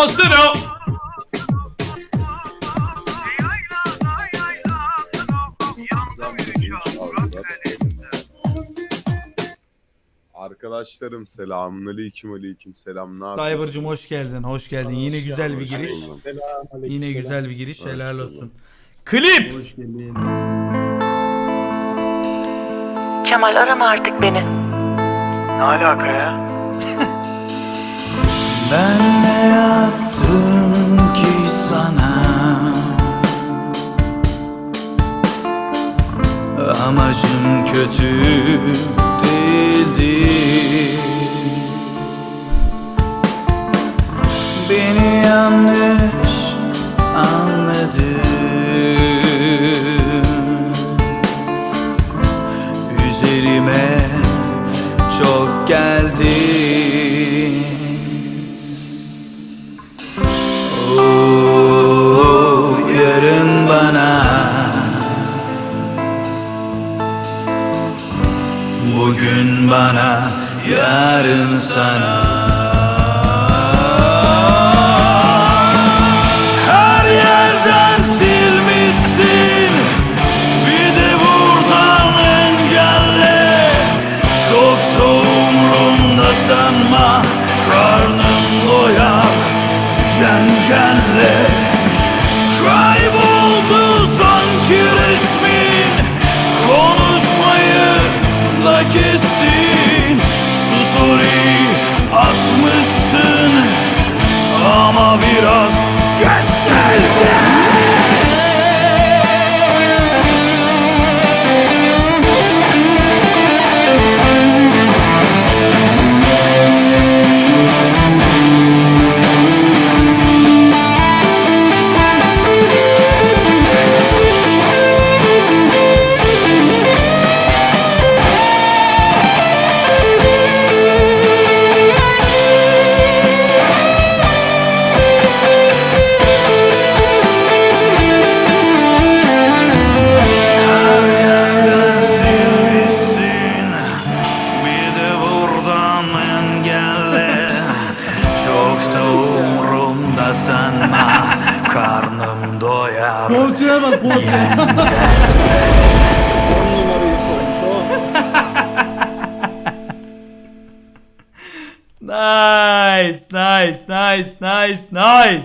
Masera. Arkadaşlarım selamünaleyküm aleyküm selam. Ne yapıyorsunuz? Cyber'cım hoş geldin. Hoş geldin. Yine güzel bir giriş. Yine güzel bir giriş. Helal olsun. Klip. Hoş geldin. Kemal arama artık beni. Ne alaka ya? Ben ne yaptım ki sana? Amacım kötü değildi. Beni yanlış anladın. Üzerime çok geldi Bugün bana yarın sana. Her yerden silmişsin Bir de buradan engelle. Çok da umrumda Karnım doyar yengenle. Kayboldu da kestin Story atmışsın. Ama biraz sanma Karnım doyar Poğaçaya bak poğaçaya. Nice, nice, nice, nice, nice.